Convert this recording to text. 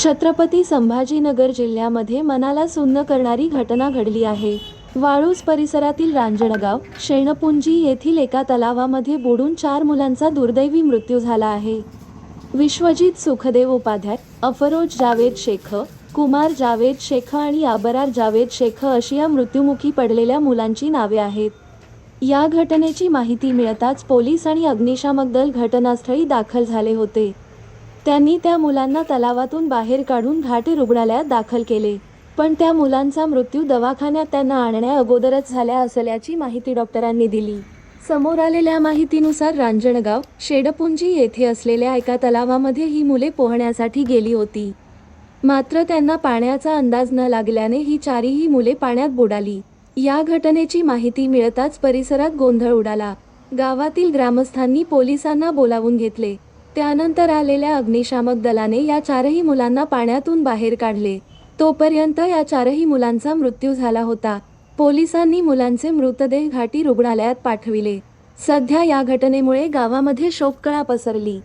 छत्रपती संभाजीनगर जिल्ह्यामध्ये मनाला सुन्न करणारी घटना घडली आहे. वाळूज परिसरातील रांजणगाव शेणपुंजी येथील एका तलावामध्ये बुडून चार मुलांचा दुर्दैवी मृत्यू झाला आहे. विश्वजित सुखदेव उपाध्याय अफरोज जावेद शेख कुमार जावेद शेख आणि आबरार जावेद शेख अशी या मृत्युमुखी पडलेल्या मुलांची नावे आहेत. या घटनेची माहिती मिळताच पोलीस आणि अग्निशामक दल घटनास्थळी दाखल झाले होते. त्यांनी त्या मुलांना तलावातून बाहेर काढून घाटी रुग्णालयात दाखल केले. पण त्या मुलांचा मृत्यू दवाखान्यात त्यांना आणण्या अगोदरच झाल्या असल्याची माहिती डॉक्टरांनी दिली. समोर आलेल्या माहितीनुसार रांजणगाव शेडपुंजी येथे असलेल्या एका तलावामध्ये ही मुले पोहण्यासाठी गेली होती. मात्र त्यांना पाण्याचा अंदाज न लागल्याने ही चारीही मुले पाण्यात बुडाली. या घटनेची माहिती मिळताच परिसरात गोंधळ उडाला. गावातील ग्रामस्थांनी पोलिसांना बोलावून घेतले. त्यानंतर आलेल्या अग्निशामक दलाने या चारही मुलांना पाण्यातून बाहेर काढले. तोपर्यंत या चारही मुलांचा मृत्यू झाला होता. पोलिसांनी मुलांचे मृतदेह घाटी रुग्णालयात पाठविले. सध्या या घटनेमुळे गावामध्ये शोककळा पसरली.